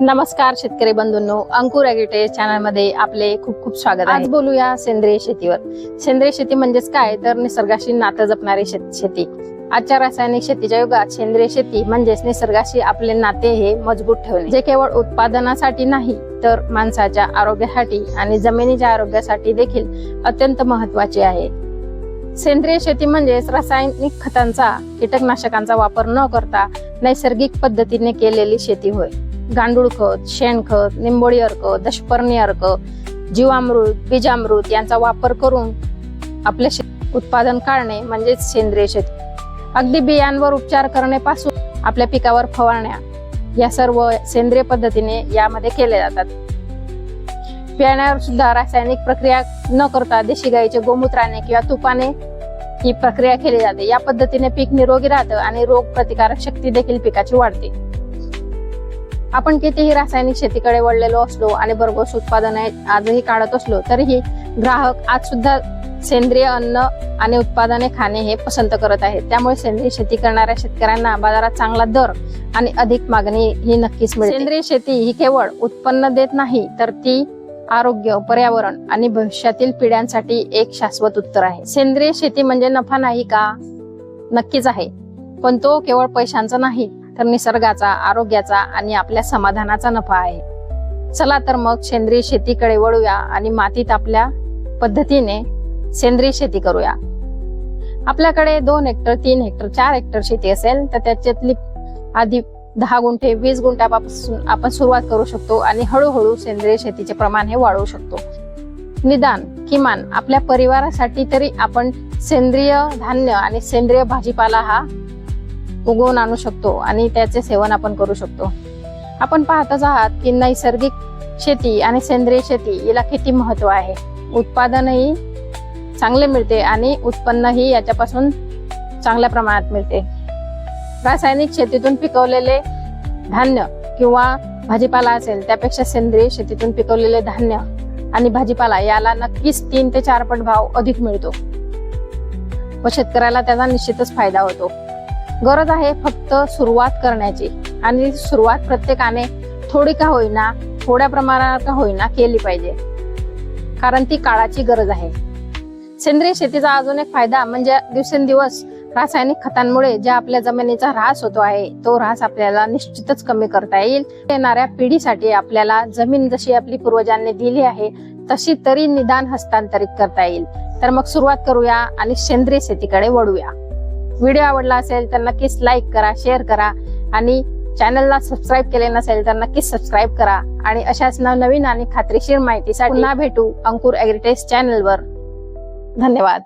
नमस्कार शेतकरी बंधूंनो अंकुर ॲग्रिटेज चॅनलमध्ये आपले खूप खूप स्वागत आज बोलूया सेंद्रिय शेतीवर. सेंद्रिय शेती म्हणजेच काय? तर निसर्गाशी नातं जपणारी शेती आजच्या रासायनिक शेतीच्या युगात सेंद्रिय शेती म्हणजेच निसर्गाशी आपले नाते हे मजबूत ठेवणे. जे केवळ उत्पादनासाठी नाही तर माणसाच्या आरोग्यासाठी आणि जमिनीच्या आरोग्यासाठी देखील अत्यंत महत्त्वाचे आहे. सेंद्रिय शेती म्हणजेच रासायनिक खतांचा कीटकनाशकांचा वापर न करता नैसर्गिक पद्धतीने केलेली शेती होय. गांडूळ खत शेणखत निंबोळी अर्क दशपर्णी अर्क जीवामृत बीजामृत यांचा वापर करून आपले शे- उत्पादन काढणे म्हणजेच सेंद्रिय शेती. अगदी बियांवर उपचार करण्यापासून आपल्या पिकावर फवारण्या या सर्व सेंद्रिय पद्धतीने यामध्ये केले जातात. पिण्यावर सुद्धा रासायनिक प्रक्रिया न करता देशी गाईचे गोमूत्राने किंवा तुपाने ही प्रक्रिया केली जाते. या पद्धतीने पीक निरोगी राहतं आणि रोग प्रतिकारक शक्ती देखील पिकाची वाढते. आपण कितीही रासायनिक शेतीकडे वळलेलो असलो आणि भरघोस उत्पादने आजही काढत असलो तरीही ग्राहक आज सुद्धा सेंद्रिय अन्न आणि उत्पादने खाणे हे पसंत करत आहेत. त्यामुळे सेंद्रिय शेती करणाऱ्या शेतकऱ्यांना बाजारात चांगला दर आणि अधिक मागणी ही नक्कीच मिळते. सेंद्रिय शेती ही केवळ उत्पन्न देत नाही तर ती आरोग्य पर्यावरण आणि भविष्यातील पिढ्यांसाठी एक शाश्वत उत्तर आहे. सेंद्रिय शेती म्हणजे नफा नाही का? नक्कीच आहे. पण तो केवळ पैशांचा नाही तर निसर्गाचा आरोग्याचा आणि आपल्या समाधानाचा नफा आहे. चला तर मग सेंद्रिय शेतीकडे वळूया आणि मातीत आपल्या पद्धतीने सेंद्रिय शेती करूया. आपल्याकडे दोन हेक्टर तीन हेक्टर चार हेक्टर शेती असेल तर त्याच्यातली आधी दहा गुंठे वीस गुंठ्यापासून आपण सुरुवात करू शकतो आणि हळूहळू सेंद्रिय शेतीचे प्रमाण हे वाढवू शकतो. निदान किमान आपल्या परिवारासाठी तरी आपण सेंद्रिय धान्य आणि सेंद्रिय भाजीपाला हा उगवून आणू शकतो आणि त्याचे सेवन आपण करू शकतो. आपण पाहतच आहात की नैसर्गिक शेती आणि सेंद्रिय शेती याला किती महत्त्व आहे. उत्पादनही चांगले मिळते आणि उत्पन्नही याच्यापासून चांगल्या प्रमाणात मिळते. रासायनिक शेतीतून पिकवलेले धान्य किंवा भाजीपाला असेल त्यापेक्षा सेंद्रिय शेतीतून पिकवलेले धान्य आणि भाजीपाला याला नक्कीच तीन ते चार पट भाव अधिक मिळतो. व शेतकऱ्याला त्याचा निश्चितच फायदा होतो. गरज आहे फक्त सुरुवात करण्याची. आणि सुरुवात प्रत्येकाने थोडी का होईना थोड्या प्रमाणात का होईना केली पाहिजे. कारण ती काळाची गरज आहे. सेंद्रिय शेतीचा अजून एक फायदा म्हणजे दिवसेंदिवस रासायनिक खतांमुळे ज्या आपल्या जमिनीचा ऱ्हास होतो आहे तो ऱ्हास आपल्याला निश्चितच कमी करता येईल. येणाऱ्या पिढीसाठी आपल्याला जमीन जशी आपली पूर्वजांनी दिली आहे तशी तरी निदान हस्तांतरित करता येईल. तर मग सुरुवात करूया आणि सेंद्रिय शेतीकडे वळूया. व्हिडिओ आवडला असेल तर नक्कीच लाईक करा शेअर करा आणि चॅनलला सबस्क्राईब केले नसेल तर नक्कीच सबस्क्राईब करा. आणि अशाच नवनवीन आणि खात्रीशीर माहितीसाठी पुन्हा भेटू अंकुर ऍग्रिटेस चॅनलवर धन्यवाद.